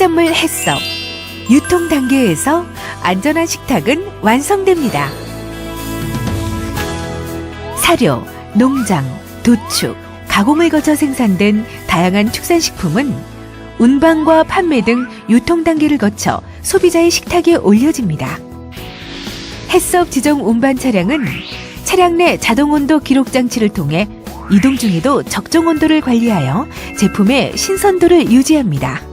축산물 해썹, 유통 단계에서 안전한 식탁은 완성됩니다. 사료, 농장, 도축, 가공을 거쳐 생산된 다양한 축산식품은 운반과 판매 등 유통 단계를 거쳐 소비자의 식탁에 올려집니다. 해썹 지정 운반 차량은 차량 내 자동 온도 기록 장치를 통해 이동 중에도 적정 온도를 관리하여 제품의 신선도를 유지합니다.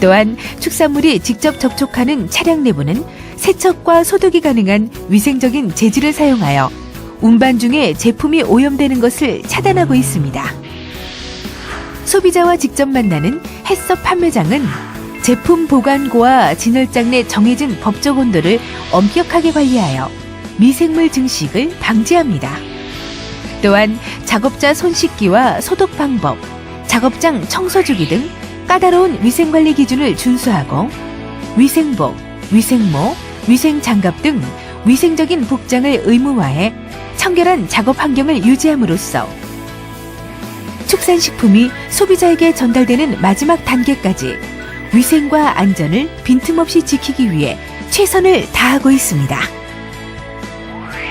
또한 축산물이 직접 접촉하는 차량 내부는 세척과 소독이 가능한 위생적인 재질을 사용하여 운반 중에 제품이 오염되는 것을 차단하고 있습니다. 소비자와 직접 만나는 햇섭 판매장은 제품 보관고와 진열장 내 정해진 법적 온도를 엄격하게 관리하여 미생물 증식을 방지합니다. 또한 작업자 손 씻기와 소독 방법, 작업장 청소 주기 등 까다로운 위생관리 기준을 준수하고 위생복, 위생모, 위생장갑 등 위생적인 복장을 의무화해 청결한 작업 환경을 유지함으로써 축산식품이 소비자에게 전달되는 마지막 단계까지 위생과 안전을 빈틈없이 지키기 위해 최선을 다하고 있습니다.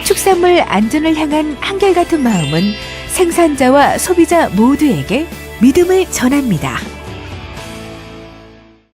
축산물 안전을 향한 한결같은 마음은 생산자와 소비자 모두에게 믿음을 전합니다.